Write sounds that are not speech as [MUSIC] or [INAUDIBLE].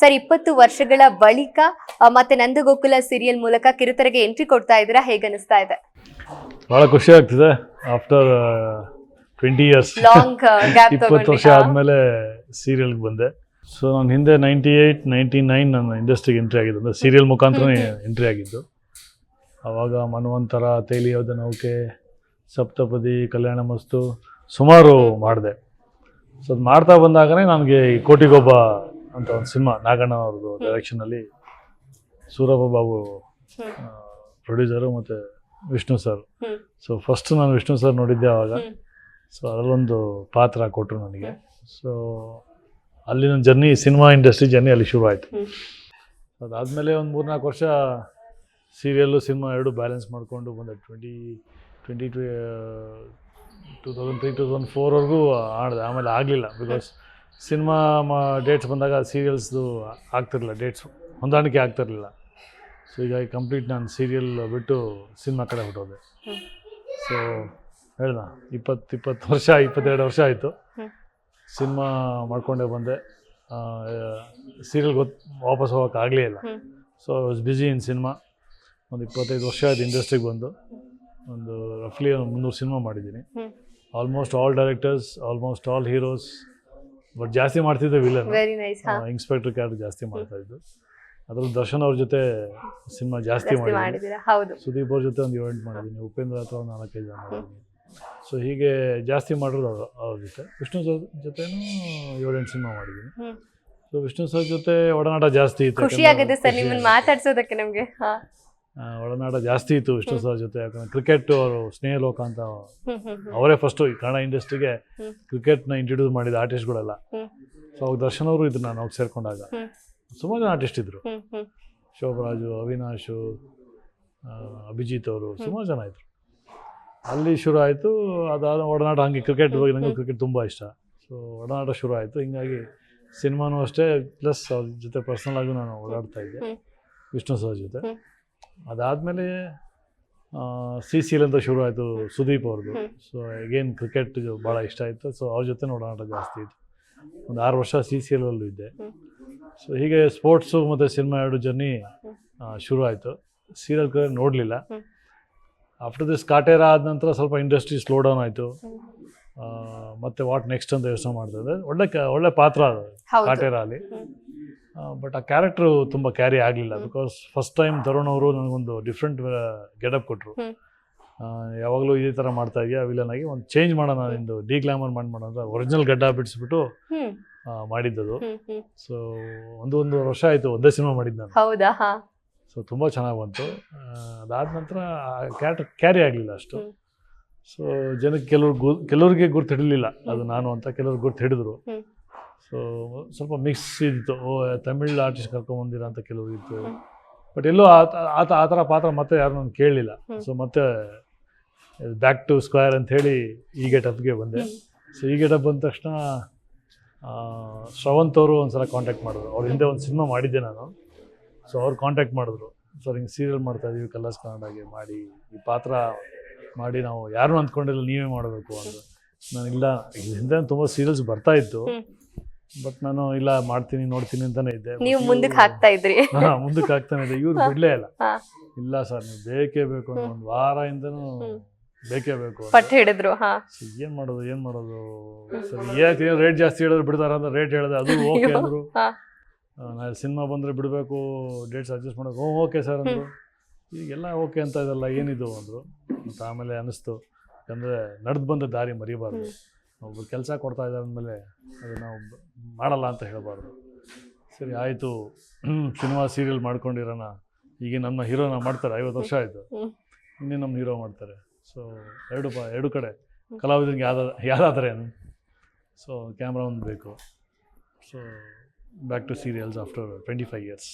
Sir ಇಪ್ಪತ್ತು ವರ್ಷಗಳ ಬಳಿಕ ಮತ್ತೆ ನಂದಗೋಕುಲ ಸೀರಿಯಲ್ ಮೂಲಕ ಕಿರುತೆರೆಗೆ ಎಂಟ್ರಿ ಕೊಡ್ತಾ ಇದ್ದೀರಾ? ಹೇಗನಿಸ್ತಾ ಇದೆ? ಬಹಳ ಖುಷಿ ಆಗ್ತಿದೆ. ಆಫ್ಟರ್ ಟ್ವೆಂಟಿ ಇಯರ್ಸ್ ಲಾಂಗ್ ಇಪ್ಪತ್ತು ವರ್ಷ ಆದಮೇಲೆ ಸೀರಿಯಲ್ಗೆ ಬಂದೆ. ಸೊ ನಾನು ಹಿಂದೆ ನೈಂಟಿ ಏಯ್ಟ್ ನೈಂಟಿ ನೈನ್ ನನ್ನ ಇಂಡಸ್ಟ್ರಿಗೆ ಎಂಟ್ರಿ ಆಗಿದ್ದು. ಅಂದರೆ ಸೀರಿಯಲ್ ಮುಖಾಂತರನೇ ಎಂಟ್ರಿ ಆಗಿದ್ದು. ಆವಾಗ ಮನ್ವಂತರ ತೇಲಿಯೋದ ನೌಕೆ ಸಪ್ತಪದಿ ಕಲ್ಯಾಣ ಮಸ್ತು ಸುಮಾರು ಮಾಡಿದೆ. ಸೊ ಅದು ಮಾಡ್ತಾ ಬಂದಾಗಲೇ ನನಗೆ ಈ ಕೋಟಿಗೊಬ್ಬ ಅಂತ ಒಂದು ಸಿನಿಮಾ ನಾಗಣ್ಣ ಅವ್ರದ್ದು ಡೈರೆಕ್ಷನಲ್ಲಿ ಸೂರಪ್ಪ ಬಾಬು ಪ್ರೊಡ್ಯೂಸರು ಮತ್ತು ವಿಷ್ಣು ಸರ್. ಸೊ ಫಸ್ಟ್ ನಾನು ವಿಷ್ಣು ಸರ್ ನೋಡಿದ್ದೆ ಆವಾಗ. ಸೊ ಅದರಲ್ಲೊಂದು ಪಾತ್ರ ಕೊಟ್ಟರು ನನಗೆ. ಸೊ ಅಲ್ಲಿ ನನ್ನ ಜರ್ನಿ ಸಿನಿಮಾ ಇಂಡಸ್ಟ್ರಿ ಜರ್ನಿ ಅಲ್ಲಿ ಶುರು ಆಯಿತು. ಅದಾದಮೇಲೆ ಒಂದು ಮೂರ್ನಾಲ್ಕು ವರ್ಷ ಸೀರಿಯಲ್ಲು ಸಿನಿಮಾ ಎರಡು ಬ್ಯಾಲೆನ್ಸ್ ಮಾಡಿಕೊಂಡು ಬಂದೆ. Twenty twenty two two thousand three two thousand ಫೋರ್ವರೆಗೂ ಆಡಿದೆ. ಆಮೇಲೆ ಆಗಲಿಲ್ಲ ಬಿಕಾಸ್ ಸಿನಿಮಾ ಡೇಟ್ಸ್ ಬಂದಾಗ ಸೀರಿಯಲ್ಸ್ದು ಆಗ್ತಿರಲಿಲ್ಲ, ಡೇಟ್ಸ್ ಹೊಂದಾಣಿಕೆ ಆಗ್ತಿರಲಿಲ್ಲ ಸೊ ಹೀಗಾಗಿ ಕಂಪ್ಲೀಟ್ ನಾನು ಸೀರಿಯಲ್ ಬಿಟ್ಟು ಸಿನಿಮಾ ಕಡೆ ಹೊಟ್ಟೋದೆ. ಸೊ ಹೇಳ್ದ, ಇಪ್ಪತ್ತು ಇಪ್ಪತ್ತು ವರ್ಷ, ಇಪ್ಪತ್ತೆರಡು ವರ್ಷ ಆಯಿತು. ಸಿನಿಮಾ ಮಾಡ್ಕೊಂಡೇ ಬಂದೆ ಸೀರಿಯಲ್ ಗೊತ್ತು ವಾಪಸ್ ಹೋಗೋಕೆ ಆಗಲೇ ಇಲ್ಲ. So I was busy in cinema ಒಂದು ಇಪ್ಪತ್ತೈದು ವರ್ಷ ಆಯ್ತು ಇಂಡಸ್ಟ್ರಿಗೆ ಬಂದು ಒಂದು ರಫ್ಲಿ ಒಂದು ಮುನ್ನೂರು ಸಿನಿಮಾ ಮಾಡಿದ್ದೀನಿ almost all directors almost all heroes but ಜಾಸ್ತಿ ಮಾಡ್ತಿದ್ದೆ ವಿಲನ್ ವೆರಿ ನೈಸ್ ಹಾ. ಇನ್ಸ್ಪೆಕ್ಟರ್ ಕ್ಯಾರೆಕ್ಟರ್ ಜಾಸ್ತಿ ಮಾಡ್ತಾ ಇದ್ದು ಅದ್ರಲ್ಲಿ ದರ್ಶನ್ ಅವ್ರ ಜೊತೆ ಸಿನಿಮಾ ಜಾಸ್ತಿ ಮಾಡಿದ್ದೀನಿ. ಮಾಡಿದ್ದೀರಾ? ಹೌದು. ಸುದೀಪ್ ಅವ್ರ ಜೊತೆ ಒಂದು ಇವೆಂಟ್ ಮಾಡಿದ್ದೀನಿ. ಉಪೇಂದ್ರ ಅಥವಾ ಒಂದು ನಾಲ್ಕೈದು ಜನ ಮಾಡಿದ್ದೀನಿ. ಸೊ ಹೀಗೆ ಜಾಸ್ತಿ ಮಾಡಿರೋದು ಅವ್ರ ಅವ್ರ ಜೊತೆ. ವಿಷ್ಣು ಸರ್ ಜೊತೆನೂ ಏಳೆಂಟು ಸಿನಿಮಾ ಮಾಡಿದ್ದೀನಿ. ಸೊ ವಿಷ್ಣು ಸರ್ ಜೊತೆ ಒಡನಾಟ ಜಾಸ್ತಿ ಇತ್ತು ಖುಷಿ ಸರ್ ನಿಮ್ಮನ್ನ. ಮಾತಾಡ್ಸೋದಕ್ಕೆ ನಮಗೆ. ಒಡನಾಟ ಜಾಸ್ತಿ ಇತ್ತು ವಿಷ್ಣು ಸರ್ ಜೊತೆ. ಯಾಕಂದ್ರೆ ಕ್ರಿಕೆಟ್ ಅವರು ಸ್ನೇಹ ಲೋಕ ಅಂತ. ಅವರೇ ಫಸ್ಟು ಈ ಕನ್ನಡ ಇಂಡಸ್ಟ್ರಿಗೆ ಕ್ರಿಕೆಟ್ ಕ್ರಿಕೆಟ್ನ ಇಂಟ್ರೊಡ್ಯೂಸ್ ಮಾಡಿದ ಆರ್ಟಿಸ್ಟ್ಗಳೆಲ್ಲ. ಸೊ ಅವಾಗ ದರ್ಶನ್ ಅವರು ಇದ್ರು ನಾನು ಅವಾಗ ಸೇರ್ಕೊಂಡಾಗ. ಸುಮಾರು ಜನ ಆರ್ಟಿಸ್ಟ್ ಇದ್ರು. ಶೋಭರಾಜು ಅವಿನಾಶು ಅಭಿಜಿತ್ ಅವರು ಸುಮಾರು ಜನ ಇದ್ರು. ಅಲ್ಲಿ ಶುರು ಆಯಿತು. ಅದಾದ ಒಡನಾಟ ಹಂಗೆ ಕ್ರಿಕೆಟ್ ಹೋಗಿ ನನಗೂ ಕ್ರಿಕೆಟ್ ತುಂಬ ಇಷ್ಟ. ಸೊ ಒಡನಾಟ ಶುರು ಆಯಿತು. ಹಿಂಗಾಗಿ ಸಿನಿಮಾನೂ ಅಷ್ಟೇ. ಪ್ಲಸ್ ಅವ್ರ ಜೊತೆ ಪರ್ಸ್ನಲ್ ಆಗಿ ನಾನು ಓಡಾಡ್ತಾ ಇದ್ದೆ. ವಿಷ್ಣು ಸರ್ ಜೊತೆ. ಅದಾದಮೇಲೆ ಸಿ ಸಿ ಎಲ್ ಅಂತ ಶುರು ಆಯಿತು ಸುದೀಪ್ ಅವ್ರದ್ದು. ಸೊ ಅಗೇನ್ ಕ್ರಿಕೆಟ್ ಭಾಳ ಇಷ್ಟ ಆಯಿತು. ಸೊ ಅವ್ರ ಜೊತೆ ಓಡಾಟ ಜಾಸ್ತಿ ಇತ್ತು. ಒಂದು ಆರು ವರ್ಷ ಸಿ ಸಿ ಎಲ್ಲಲ್ಲೂ ಇದ್ದೆ. ಹ್ಮ್. ಸೊ ಹೀಗೆ ಸ್ಪೋರ್ಟ್ಸು ಮತ್ತು ಸಿನಿಮಾ ಎರಡು ಜರ್ನಿ ಶುರು ಆಯಿತು ಸೀರಿಯಲ್ ಕಡೆ ನೋಡಲಿಲ್ಲ. ಆಫ್ಟರ್ ದಿಸ್ ಕಾಟೇರ ಆದ ನಂತರ ಸ್ವಲ್ಪ ಇಂಡಸ್ಟ್ರಿ ಸ್ಲೋ ಡೌನ್ ಆಯಿತು. ಮತ್ತು ವಾಟ್ ನೆಕ್ಸ್ಟ್ ಅಂತ ಯೋಚನೆ ಮಾಡ್ತಾ ಇದ್ದಾರೆ ಒಳ್ಳೆ ಕ- ಒಳ್ಳೆ ಪಾತ್ರ ಅದು ಕಾಟೇರ ಅಲ್ಲಿ. ಬಟ್ ಆ ಕ್ಯಾರೆಕ್ಟ್ರು ತುಂಬ ಕ್ಯಾರಿ ಆಗಲಿಲ್ಲ ಬಿಕಾಸ್ ಫಸ್ಟ್ ಟೈಮ್ ತರುಣ್ ಅವರು ನನಗೊಂದು ಡಿಫ್ರೆಂಟ್ ಗೆಟಪ್ ಕೊಟ್ಟರು. ಯಾವಾಗಲೂ ಇದೇ ಥರ ಮಾಡ್ತಾ ಇದೆಯಾ ವಿಲನ್ ಆಗಿ ಒಂದು ಚೇಂಜ್ ಮಾಡೋಣ ನಿಂದು ಡಿ ಗ್ಲಾಮರ್ ಮಾಡಿ ಮಾಡೋಣ ಅಂತ ಒರಿಜಿನಲ್ ಗಡ್ಡ ಬಿಡಿಸ್ಬಿಟ್ಟು ಮಾಡಿದ್ದದು. ಸೊ ಒಂದು ಒಂದು ವರ್ಷ ಆಯಿತು ಒಂದೇ ಸಿನಿಮಾ ಮಾಡಿದ್ದು ನಾನು. ಹೌದಾ? ಸೊ ತುಂಬ ಚೆನ್ನಾಗಿ ಬಂತು. ಅದಾದ ನಂತರ ಕ್ಯಾರೆಕ್ಟರ್ ಕ್ಯಾರಿ ಆಗಲಿಲ್ಲ ಅಷ್ಟು. ಸೊ ಜನಕ್ಕೆ ಕೆಲವ್ರು ಕೆಲವ್ರಿಗೆ ಗುರ್ತು ಹಿಡಲಿಲ್ಲ ಅದು ನಾನು ಅಂತ ಕೆಲವ್ರು ಗುರ್ತು ಹಿಡಿದ್ರು. ಸೊ ಸ್ವಲ್ಪ ಮಿಕ್ಸ್ ಇದ್ದಿತ್ತು ಓ ತಮಿಳ್ ಆರ್ಟಿಸ್ಟ್ ಕರ್ಕೊಂಬಂದಿರ ಅಂತ ಕೆಲವರು ಇತ್ತು ಬಟ್ ಎಲ್ಲೋ ಆತ ಆತ ಆ ಥರ ಪಾತ್ರ ಮತ್ತೆ ಯಾರು ನಾನು ಕೇಳಲಿಲ್ಲ. ಸೊ ಮತ್ತೆ ಬ್ಯಾಕ್ ಟು ಸ್ಕ್ವೇರ್ ಅಂತ ಹೇಳಿ ಈ ಗೆಟಪ್ಗೆ ಬಂದೆ. ಸೊ ಈ ಗೆಟಪ್ ಬಂದ ತಕ್ಷಣ ಶ್ರವಂತ್ ಅವರು ಒಂದ್ಸಲ ಕಾಂಟ್ಯಾಕ್ಟ್ ಮಾಡಿದ್ರು. ಅವ್ರ ಹಿಂದೆ ಒಂದು ಸಿನಿಮಾ ಮಾಡಿದ್ದೆ ನಾನು. ಸೊ ಅವ್ರು ಕಾಂಟ್ಯಾಕ್ಟ್ ಮಾಡಿದ್ರು. ಸರ್ ಹಿಂಗೆ ಸೀರಿಯಲ್ ಮಾಡ್ತಾ ಇದೀವಿ ಕಲರ್ಸ್ ಕನ್ನಡಗೆ ಮಾಡಿ ಈ ಪಾತ್ರ ಮಾಡಿ ನಾವು ಯಾರು ಅಂದ್ಕೊಂಡಿಲ್ಲ ನೀವೇ ಮಾಡಬೇಕು ಅಂತ ನಾನು ಇಲ್ಲ ಇದ್ರ ಹಿಂದೆ ತುಂಬ ಸೀರಿಯಲ್ಸ್ ಬರ್ತಾ ಇತ್ತು. ಬಟ್ ನಾನು ಇಲ್ಲ ಮಾಡ್ತೀನಿ ನೋಡ್ತೀನಿ ಅಂತಾನೆ ಇದ್ದೆ. ನೀವು ಮುಂದಕ್ಕೆ ಹಾಕ್ತಾ ಇದ್ರಿ. [LAUGHS] ಹಾ ಮುಂದಕ್ಕೆ ಹಾಕ್ತಾನೆ ಇದೆ ಇವ್ರು ಬಿಡ್ಲೇ ಇಲ್ಲ. ಇಲ್ಲ ಸರ್ ನೀವು ಬೇಕೇ ಬೇಕು ಅನ್ನೋ ಒಂದು ವಾರ ಇಂದನು ಬೇಕೇ ಬೇಕು ಪಟ್ಟ ಹಿಡಿದ್ರು ಹಾ. ಸೊ ಏನ್ ಮಾಡೋದು ಏನ್ ಮಾಡೋದು? ಸರ್ ಏಕೆ ಏನು ರೇಟ್ ಜಾಸ್ತಿ ಹೇಳಿದ್ರೆ ಬಿಡ್ತಾರ ಅಂತ ರೇಟ್ ಹೇಳಿದೆ. ಅದು [LAUGHS] ಓಕೆ. ಅಂದ್ರು. ನಾಳೆ ಸಿನಿಮಾ ಬಂದ್ರೆ ಬಿಡಬೇಕು ಡೇಟ್ಸ್ ಅಡ್ಜಸ್ಟ್ ಮಾಡೋದು ಹ್ಞೂ ಓಕೆ ಸರ್ ಅಂದರು. ಈಗೆಲ್ಲ ಓಕೆ ಅಂತ ಇದೆಲ್ಲ ಏನಿದು ಅಂದರು. ಮತ್ತು ಆಮೇಲೆ ಅನ್ನಿಸ್ತು ಯಾಕಂದರೆ ನಡೆದು ಬಂದ ದಾರಿ ಮರಿಬಾರ್ದು. ಒಬ್ಬರು ಕೆಲಸ ಕೊಡ್ತಾ ಇದ್ದಾರೆ ಅಂದಮೇಲೆ ಅದು ನಾವು ಮಾಡಲ್ಲ ಅಂತ ಹೇಳಬಾರ್ದು. ಸರಿ, ಆಯಿತು. ಸಿನಿಮಾ ಸೀರಿಯಲ್ ಮಾಡ್ಕೊಂಡಿರೋಣ. ಈಗ ನಮ್ಮ ಹೀರೋನ ಮಾಡ್ತಾರೆ, ಐವತ್ತು ವರ್ಷ ಆಯಿತು. ಇನ್ನೇ ನಮ್ಮ ಹೀರೋ ಮಾಡ್ತಾರೆ? ಸೊ ಎರಡು ಪ ಎರಡು ಕಡೆ. ಕಲಾವಿದರಿಗೆ ಯಾವ್ದು ಯಾರಾದರೆ ಸೊ ಕ್ಯಾಮ್ರಾ ಒಂದು ಬೇಕು. So back to serials after twenty five years